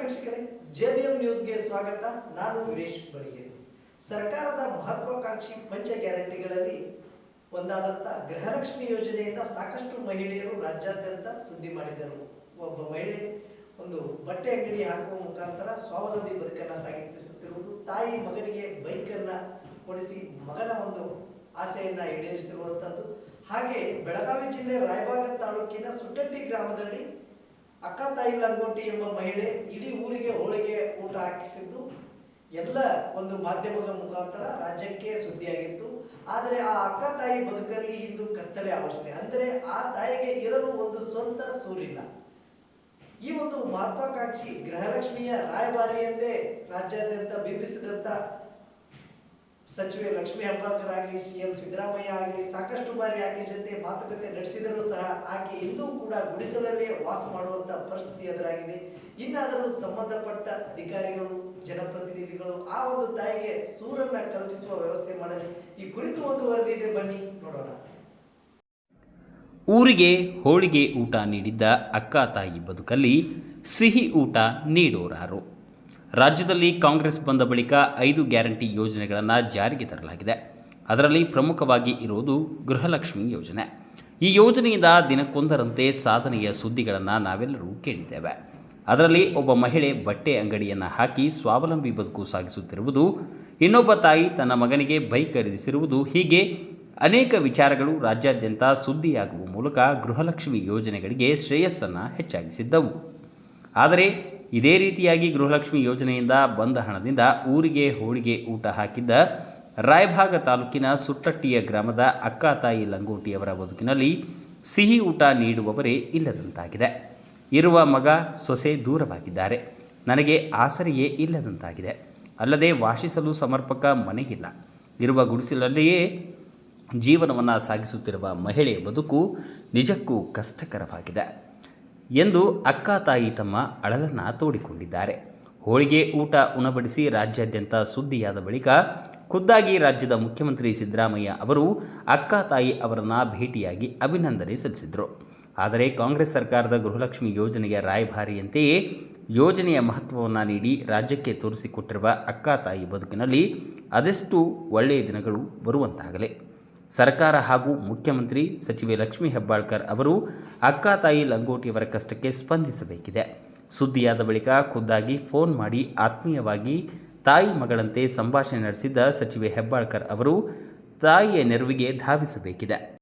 ವೀಕ್ಷಕರೇ ಜೆಬಿಎಂ ನ್ಯೂಸ್ಗೆ ಸ್ವಾಗತ. ನಾನು ವೀರೇಶ್ ಬಡಿಗೇರಿ ಸರ್ಕಾರದ ಮಹತ್ವಾಕಾಂಕ್ಷಿ ಪಂಚ ಗ್ಯಾರಂಟಿಗಳಲ್ಲಿ ಒಂದಾದಂಥ ಗೃಹಲಕ್ಷ್ಮಿ ಯೋಜನೆಯಿಂದ ಸಾಕಷ್ಟು ಮಹಿಳೆಯರು ರಾಜ್ಯಾದ್ಯಂತ ಸುದ್ದಿ ಮಾಡಿದರು. ಒಬ್ಬ ಮಹಿಳೆ ಒಂದು ಬಟ್ಟೆ ಅಂಗಡಿ ಹಾಕುವ ಮುಖಾಂತರ ಸ್ವಾವಲಂಬಿ ಬದುಕನ್ನು ಸಾಗಿಸುತ್ತಿರುವುದು, ತಾಯಿ ಮಗನಿಗೆ ಬೈಕನ್ನು ಕೊಡಿಸಿ ಮಗನ ಒಂದು ಆಸೆಯನ್ನ ಈಡೇರಿಸಿರುವಂಥದ್ದು. ಹಾಗೆ ಬೆಳಗಾವಿ ಜಿಲ್ಲೆ ರಾಯಬಾಗ ತಾಲೂಕಿನ ಸುಟ್ಟಟ್ಟಿ ಗ್ರಾಮದಲ್ಲಿ ಅಕ್ಕ ತಾಯಿ ಲಂಗೋಟಿ ಎಂಬ ಮಹಿಳೆ ಇಡೀ ಊರಿಗೆ ಹೋಳಿಗೆ ಊಟ ಹಾಕಿಸಿದ್ದು. ಎಲ್ಲ ಒಂದು ಮಾಧ್ಯಮದ ಮುಖಾಂತರ ರಾಜ್ಯಕ್ಕೆ ಸುದ್ದಿಯಾಗಿತ್ತು. ಆದರೆ ಆ ಅಕ್ಕ ತಾಯಿ ಬದುಕಲ್ಲಿ ಇಂದು ಕತ್ತಲೆ ಆವರಿಸಿದೆ. ಅಂದರೆ ಆ ತಾಯಿಗೆ ಇರಲು ಒಂದು ಸ್ವಂತ ಸೂರಿಲ್ಲ. ಈ ಒಂದು ಮಹತ್ವಾಕಾಂಕ್ಷಿ ಗೃಹಲಕ್ಷ್ಮಿಯ ರಾಯಭಾರಿ ಎಂದೇ ರಾಜ್ಯಾದ್ಯಂತ ಬಿಂಬಿಸಿದಂತ ಸಚಿವೆ ಲಕ್ಷ್ಮೀ ಹೆಬ್ಬಾಳ್ಕರ್ ಆಗಲಿ ಸಿಎಂ ಸಿದ್ದರಾಮಯ್ಯ ಆಗಲಿ, ಸಾಕಷ್ಟು ಬಾರಿ ಆಕೆ ಜೊತೆ ಮಾತುಕತೆ ನಡೆಸಿದರೂ ಸಹ ಆಕೆ ಇಂದೂ ಕೂಡ ಗುಡಿಸಲಲ್ಲೇ ವಾಸ ಮಾಡುವಂತ ಪರಿಸ್ಥಿತಿ ಎದುರಾಗಿದೆ. ಇನ್ನಾದರೂ ಸಂಬಂಧಪಟ್ಟ ಅಧಿಕಾರಿಗಳು, ಜನಪ್ರತಿನಿಧಿಗಳು ಆ ಒಂದು ತಾಯಿಗೆ ಸೂರನ್ನ ಕಲ್ಪಿಸುವ ವ್ಯವಸ್ಥೆ ಮಾಡಲಿ. ಈ ಕುರಿತು ಒಂದು ವರದಿ ಇದೆ, ಬನ್ನಿ, ನೋಡೋಣ. ಊರಿಗೆ ಹೋಳಿಗೆ ಊಟ ನೀಡಿದ್ದ ಅಕ್ಕ ತಾಯಿ ಬದುಕಲ್ಲಿ ಸಿಹಿ ಊಟ ನೀಡೋರಾರು. ರಾಜ್ಯದಲ್ಲಿ ಕಾಂಗ್ರೆಸ್ ಬಂದ ಬಳಿಕ ಐದು ಗ್ಯಾರಂಟಿ ಯೋಜನೆಗಳನ್ನು ಜಾರಿಗೆ ತರಲಾಗಿದೆ. ಅದರಲ್ಲಿ ಪ್ರಮುಖವಾಗಿ ಇರುವುದು ಗೃಹಲಕ್ಷ್ಮಿ ಯೋಜನೆ. ಈ ಯೋಜನೆಯಿಂದ ದಿನಕ್ಕೊಂದರಂತೆ ಸಾಧನೆಯ ಸುದ್ದಿಗಳನ್ನು ನಾವೆಲ್ಲರೂ ಕೇಳಿದ್ದೇವೆ. ಅದರಲ್ಲಿ ಒಬ್ಬ ಮಹಿಳೆ ಬಟ್ಟೆ ಅಂಗಡಿಯನ್ನು ಹಾಕಿ ಸ್ವಾವಲಂಬಿ ಬದುಕು ಸಾಗಿಸುತ್ತಿರುವುದು, ಇನ್ನೊಬ್ಬ ತಾಯಿ ತನ್ನ ಮಗನಿಗೆ ಬೈಕ್ ಖರೀದಿಸಿರುವುದು ಹೀಗೆ ಅನೇಕ ವಿಚಾರಗಳು ರಾಜ್ಯಾದ್ಯಂತ ಸುದ್ದಿಯಾಗುವ ಮೂಲಕ ಗೃಹಲಕ್ಷ್ಮಿ ಯೋಜನೆಗಳಿಗೆ ಶ್ರೇಯಸ್ಸನ್ನು ಹೆಚ್ಚಾಗಿಸಿದ್ದವು. ಆದರೆ ಇದೇ ರೀತಿಯಾಗಿ ಗೃಹಲಕ್ಷ್ಮಿ ಯೋಜನೆಯಿಂದ ಬಂದ ಹಣದಿಂದ ಊರಿಗೆ ಹೋಳಿಗೆ ಊಟ ಹಾಕಿದ್ದ ರಾಯಭಾಗ ತಾಲೂಕಿನ ಸುಟ್ಟಟ್ಟಿಯ ಗ್ರಾಮದ ಅಕ್ಕ ತಾಯಿ ಲಂಗೋಟಿಯವರ ಬದುಕಿನಲ್ಲಿ ಸಿಹಿ ಊಟ ನೀಡುವವರೇ ಇಲ್ಲದಂತಾಗಿದೆ. ಇರುವ ಮಗ ಸೊಸೆ ದೂರವಾಗಿದ್ದಾರೆ. ನನಗೆ ಆಸರೆಯೇ ಇಲ್ಲದಂತಾಗಿದೆ. ಅಲ್ಲದೆ ವಾಸಿಸಲು ಸಮರ್ಪಕ ಮನೆಗಿಲ್ಲ. ಇರುವ ಗುಡಿಸಲಲ್ಲಿಯೇ ಜೀವನವನ್ನು ಸಾಗಿಸುತ್ತಿರುವ ಮಹಿಳೆಯ ಬದುಕು ನಿಜಕ್ಕೂ ಕಷ್ಟಕರವಾಗಿದೆ. ಎಂದು ಅಕ್ಕ ತಾಯಿ ತಮ್ಮ ಅಳಲನ್ನು ತೋಡಿಕೊಂಡಿದ್ದಾರೆ. ಹೋಳಿಗೆ ಊಟ ಉಣಬಡಿಸಿ ರಾಜ್ಯಾದ್ಯಂತ ಸುದ್ದಿಯಾದ ಬಳಿಕ ಖುದ್ದಾಗಿ ರಾಜ್ಯದ ಮುಖ್ಯಮಂತ್ರಿ ಸಿದ್ದರಾಮಯ್ಯ ಅವರು ಅಕ್ಕ ತಾಯಿ ಅವರನ್ನು ಭೇಟಿಯಾಗಿ ಅಭಿನಂದನೆ ಸಲ್ಲಿಸಿದರು. ಆದರೆ ಕಾಂಗ್ರೆಸ್ ಸರ್ಕಾರದ ಗೃಹಲಕ್ಷ್ಮಿ ಯೋಜನೆಯ ರಾಯಭಾರಿಯಂತೆಯೇ ಯೋಜನೆಯ ಮಹತ್ವವನ್ನು ನೀಡಿ ರಾಜ್ಯಕ್ಕೆ ತೋರಿಸಿಕೊಟ್ಟಿರುವ ಅಕ್ಕ ತಾಯಿ ಬದುಕಿನಲ್ಲಿ ಅದೆಷ್ಟು ಒಳ್ಳೆಯ ದಿನಗಳು ಬರುವಂತಾಗಲಿ. ಸರ್ಕಾರ ಹಾಗೂ ಮುಖ್ಯಮಂತ್ರಿ ಸಚಿವೆ ಲಕ್ಷ್ಮೀ ಹೆಬ್ಬಾಳ್ಕರ್ ಅವರು ಅಕ್ಕ ತಾಯಿ ಲಂಗೋಟಿಯವರ ಕಷ್ಟಕ್ಕೆ ಸ್ಪಂದಿಸಬೇಕಿದೆ. ಸುದ್ದಿಯಾದ ಬಳಿಕ ಖುದ್ದಾಗಿ ಫೋನ್ ಮಾಡಿ ಆತ್ಮೀಯವಾಗಿ ತಾಯಿ ಮಗಳಂತೆ ಸಂಭಾಷಣೆ ನಡೆಸಿದ್ದ ಸಚಿವೆ ಹೆಬ್ಬಾಳ್ಕರ್ ಅವರು ತಾಯಿಯ ನೆರವಿಗೆ ಧಾವಿಸಬೇಕಿದೆ.